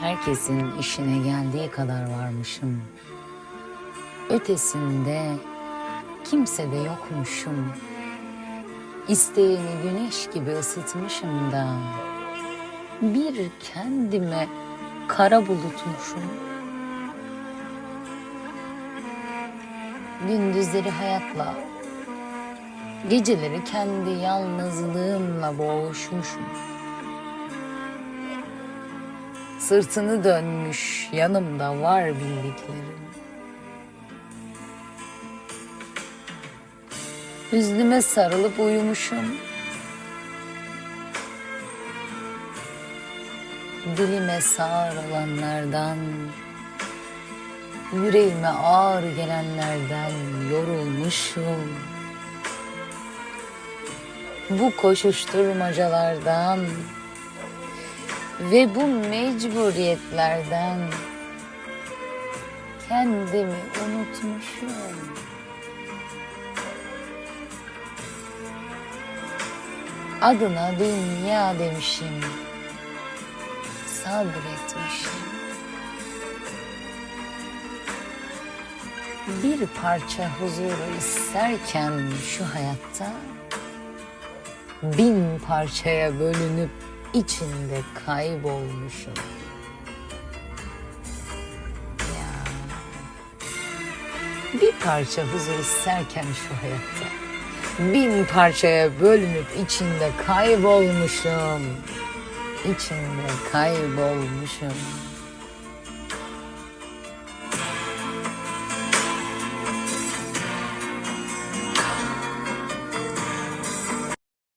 Herkesin işine geldiği kadar varmışım. Ötesinde kimse de yokmuşum. İsteğini güneş gibi ısıtmışım da bir kendime kara bulutmuşum. Gündüzleri hayatla, geceleri kendi yalnızlığımla boğuşmuşum. Sırtını dönmüş yanımda var bildiklerim. Hüznüme sarılıp uyumuşum. Dilime sağır olanlardan, yüreğime ağır gelenlerden yorulmuşum. Bu koşuşturmacalardan ve bu mecburiyetlerden kendimi unutmuşum. Adına dünya demişim. Sabretmişim. Bir parça huzuru isterken şu hayatta bin parçaya bölünüp içinde kaybolmuşum. Ya. Bir parça huzur isterken şu hayatta bin parçaya bölünüp içinde kaybolmuşum. İçinde kaybolmuşum.